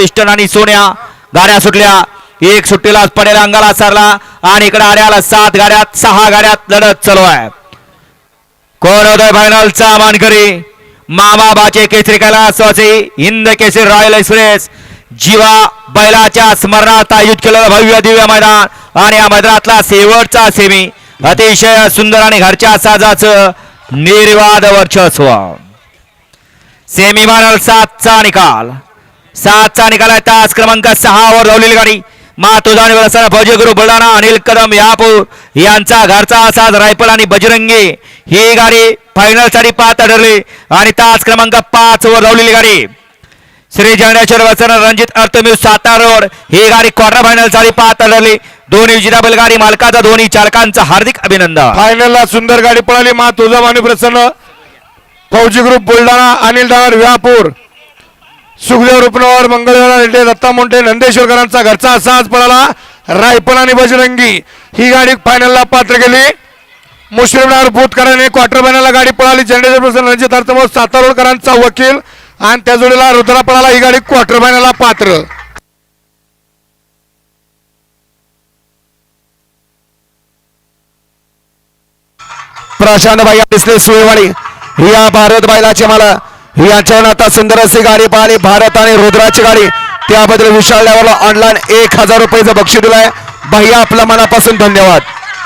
Piston आणि सोन्या. गाड्या सुटल्या. एक सुट्टीला पडेला अंगाला सरला आणि इकडे आड्याला सात गाड्यात सहा गाड्यात लढत चालू आहे. कोण होतोय फायनलचा मानकरी? मामा बाचे केसरी कैलासवासी हिंद केसरी रॉयल एक्सप्रेस. जीवा बैलाच्या स्मरणार्थ आयोजित केलेलं भव्य दिव्य मैदान आणि या मैदानातला शेवटचा सेमी अतिशय सुंदर आणि घरच्या साजाचं निर्वाद वर्चस्व. सेमी फायनल सातचा निकाल. सातचा निकाल आहे. तास क्रमांक सहा वर धावलेली गाडी. मातोदान असताना फौजी गुरु बुलढाणा अनिल कदम यापूर. यांचा घरचा असाच रायफल आणि बजरंगी. ही गाडी फायनलसाठी पात्र ठरली आणि तास क्रमांक पाच वर धावलेली गाडी. श्री जगण्याश्वर वसन रणजित अर्थम्यू सातारा रोड. ही गाडी क्वार्टर फायनलसाठी पाहत ठरली दोन्ही विजेता बैलगाडी मालकाचा दोन्ही चालकांचं हार्दिक अभिनंदन. फायनलला सुंदर गाडी पळाली. मा तुळजाभवानी प्रसन्न. फौजी ग्रुप बुलढाणा अनिल डावर व्यापूर. सुखदेव रुपनवर मंगळवेळा रेड्डी दत्ता मोंटे नंदेश्वरकरांचा घरचा असाच पळाला. रायपण आणि बजरंगी ही गाडी फायनलला पात्र केली. मुस्लिम भूतकरांनी क्वार्टर फायनलला गाडी पळाली. झेंडेश्वर प्रसन्न रणजित सातारोडकरांचा वकील आणि त्या जोडीला रुद्रा पळाला. ही गाडी क्वार्टर फायनलला पात्र. प्रशांत भाई दिसले सुळेवाडी. या भारत बैलाचे मला यांच्यावर आता सुंदर गाडी पाहिली. भारत आणि रुद्राची गाडी. त्याबद्दल विशाल लेवलला ऑनलाईन एक हजार रुपयाचं बक्षीस दिलाय. भैया आपल्या मनापासून धन्यवाद.